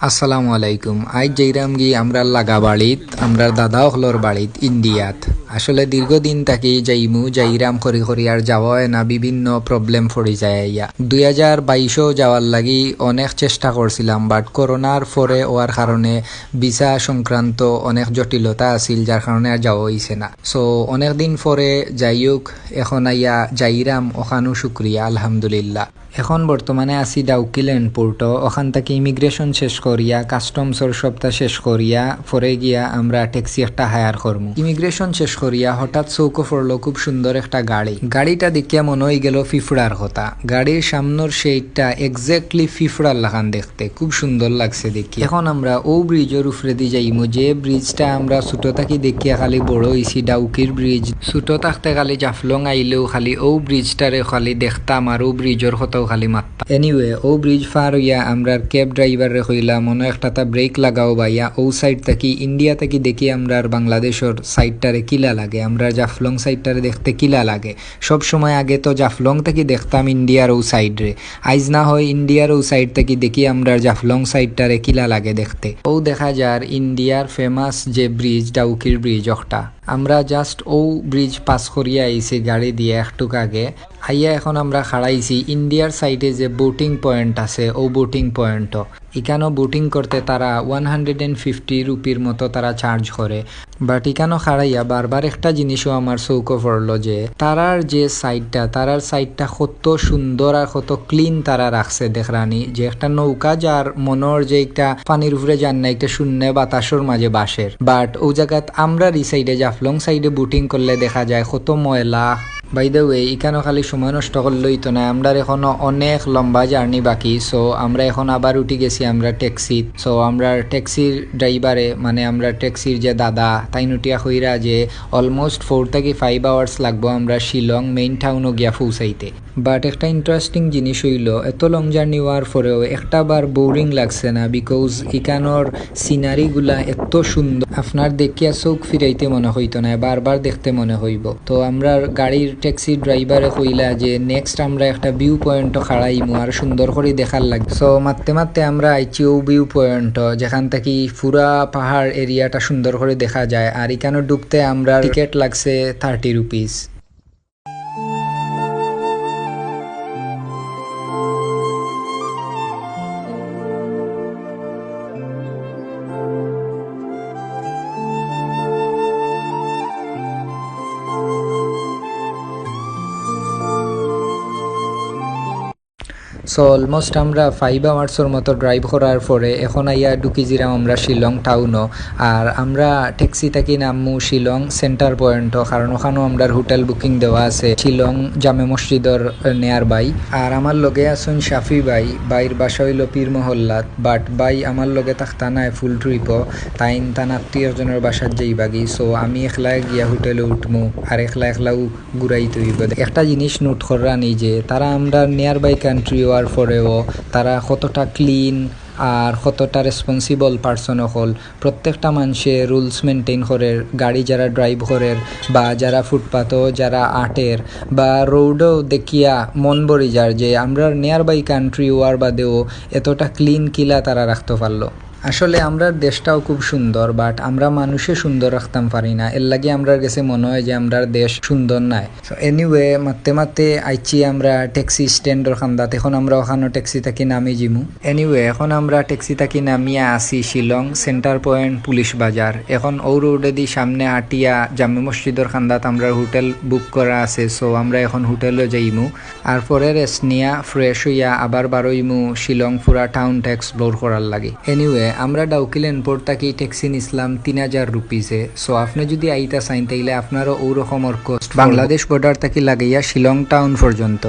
আসসালামু আলাইকুম। আজ যেইরাম গিয়ে আমরা লাগা বাড়িত আমরা দাদা হলর বাড়িত ইন্ডিয়াত। আসলে দীর্ঘদিন থাকি যাইমু যাইরাম করি করি আর যাওয়া না, বিভিন্ন প্রবলেম পড়ে যায় ইয়া দুই হাজার বাইশও যাওয়ার লাগি অনেক চেষ্টা করছিলাম বাট করোনার পরে হওয়ার কারণে ভিসা সংক্রান্ত অনেক জটিলতা আছিল, যার কারণে আর যাওয়া হয়েছে না। সো অনেক দিন যাই হোক এখন আইয়া যাইরাম ওখানো শুক্রিয়া, আলহামদুলিল্লাহ। এখন বর্তমানে আছি ডাউকিল্যান্ড পোর্ট ওখান থেকে ইমিগ্রেশন শেষ করিয়া কাস্টমসর সপ্তাহ শেষ করিয়া, পরে গিয়া আমরা ট্যাক্সি একটা হায়ার করমু। ইমিগ্রেশন শেষ করিয়া হঠাৎ চৌকো পড়ল খুব সুন্দর একটা গাড়ি। গাড়িটা দেখিয়া মনে হয়ে গেল ফিফড়ার কথা। গাড়ির সামনের সেইটা এক্স্যাক্টলি ফিফড়ার লাগান দেখতে। খুব সুন্দর লাগছে দেখি এখন আমরা ও ব্রিজের উপরে দিয়ে যাইমু। যে ব্রিজটা আমরা ছোট থাকি দেখিয়া খালি বড় হইছি, ডাউকির ব্রিজ ছোট থাকতে খালি জাফলং আইলেও খালি ও ব্রিজটারে খালি দেখতাম আর ও ব্রিজের কথাও খালি মারতাম। এনিওয়ে ও ব্রিজ পার হইয়া আমরা ক্যাব ড্রাইভারে কইলাম মনে একটা তা ব্রেক লাগাও ভাইয়া। ও সাইড থাকি ইন্ডিয়া থেকে দেখি আমরা বাংলাদেশের সাইডটারে কিলা লাগে? আমরা জাফলং সাইডটারে দেখতে কিলা লাগে? সব সময় আগে তো জাফলং থেকে দেখতাম ইন্ডিয়ার ও সাইডরে। আইজ না হয় ইন্ডিয়ার ও সাইড থেকে দেখি আমরা জাফলং সাইডটারে কিলা লাগে দেখতে। ও দেখা যার ইন্ডিয়ার ফেমাস যে ব্রিজ ডাউকির ব্রিজ একটা আমরা জাস্ট ও ব্রিজ পাস করিয়া আইছি গাড়ি দিয়ে একটুক আগে। আইয়া এখন আমরা খাড়াইছি ইন্ডিয়ার সাইডে যে বোটিং পয়েন্ট আছে ও বোটিং পয়েন্টও এখানেও বোটিং করতে তারা ওয়ান হান্ড্রেড অ্যান্ড ফিফটি রুপির মতো তারা চার্জ করে। বাট এখানেও খাড়াইয়া বারবার একটা জিনিসও আমার চৌকো পড়ল যে, তারার যে সাইডটা তারার সাইডটা কত সুন্দর আর কত ক্লিন তারা রাখছে দেখরানি। যে একটা নৌকা যার মনের যে একটা পানির উপরে যান না, একটা শূন্য বাতাসের মাঝে বাসের। বাট ও জায়গাত আমরা এই সাইডে জাফলং সাইডে বুটিং করলে দেখা যায় কত ময়লা। বাই দ্য ওয়ে এখানেও খালি সময় নষ্ট করলেই তো না, আমরা এখনও অনেক লম্বা জার্নি বাকি সো আমরা এখন আবার উঠে গেছি আমরা ট্যাক্সি সো আমরা ট্যাক্সির ড্রাইভারে মানে আমরা ট্যাক্সির যে দাদা, তাই নুটিয়া হইরা যে অলমোস্ট ফোর থেকে ফাইভ আওয়ার্স লাগবো আমরা শিলং মেইন টাউনও গিয়া পৌঁছাইতে। বাট একটা ইন্টারেস্টিং জিনিস হইল, এত লং জার্নি হওয়ার পরেও একটা বার বোরিং লাগছে না বিকজ এখানোর সিনারিগুলা এত সুন্দর। আপনার দেখিয়া চোখ ফিরাইতে মনে হইতো না, বারবার দেখতে মনে হইব। তো আমরা গাড়ির ট্যাক্সি ড্রাইভারে কইলা যে নেক্সট আমরা একটা ভিউ পয়েন্টও খাড়াইমু আর সুন্দর করে দেখার লাগে সো মারতে মারতে আমরা আইছি ও ভিউ পয়েন্ট যেখান থেকে পুরা পাহাড় এরিয়াটা সুন্দর করে দেখা যায়। আর এখানে ঢুকতে আমরা টিকিট লাগছে থার্টি রুপিস সো অলমোস্ট আমরা ফাইভ আওয়ার্সের মতো ড্রাইভ করার পরে এখন আইয়া ঢুকিছিলাম আমরা শিলং টাউনও আর আমরা ট্যাক্সি থেকে নামমু শিলং সেন্টার পয়েন্টও কারণ ওখানেও আমরা হোটেল বুকিং দেওয়া আছে। শিলং জামে মসজিদর নেয়ার বাই আর আমার লগে আসুন শাফি বাই বাইর বাসা হইল পীর মহল্লাত। বাট বাই আমার লগে থাকতা নাই ফুল ট্রিপও তাইন তান আত্মীয়জনের বাসার যাইবাগি। সো আমি একলাই গিয়া হোটেলে উঠমু। আর একলা একলাও ঘুরাইতে হইব একটা জিনিস নোট করা নিজে তারা আমরা নিয়ার বাই কান্ট্রি হওয়ার পরেও তারা কতটা ক্লিন আর কতটা রেসপন্সিবল পার্সন হল, প্রত্যেকটা মানুষে রুলস মেনটেন করে, গাড়ি যারা ড্রাইভ করে বা যারা ফুটপাথও যারা আটের বা রোডও দেখিয়া মন বড়ি যার যে, আমরা নিয়ার বাই কান্ট্রি ওয়ার বাদেও এতটা ক্লিন কিলা তারা রাখতে পারল। আসলে আমরা দেশটাও খুব সুন্দর বাট আমরা মানুষে সুন্দর রাখতাম পারি না। এর লাগে আমরা কাছে মনে হয় যে আমরা দেশ সুন্দর নাই। এনিওয়ে মারতে মারতে আইছি আমরা ট্যাক্সি স্ট্যান্ডের খান্দাত। এখন আমরা ওখানে ট্যাক্সি থাকি নামি জিমু। এনিওয়ে এখন আমরা ট্যাক্সি থাকি নামিয়া আসি শিলং সেন্টার পয়েন্ট পুলিশ বাজার এখন ও রোডে দি সামনে হাটিয়া জামে মসজিদের খান্দাত আমরা হোটেল বুক করা আছে। সো আমরা এখন হোটেলে যাইমু। আর পরে রেস্ট নিয়া ফ্রেশ হইয়া আবার বারোইমু শিলং পুরা টাউন টাউনটা এক্সপ্লোর করার লাগে। এনিওয়ে আমরা ডাউকিলেন পর থাকি ট্যাক্সি নিছিলাম তিন হাজার রুপিসে। সো আপনি যদি আইতা সাইন তাইলে আপনারও ওরকম অর্ক। বাংলাদেশ বর্ডার থাকি লাগাইয়া শিলং টাউন পর্যন্ত।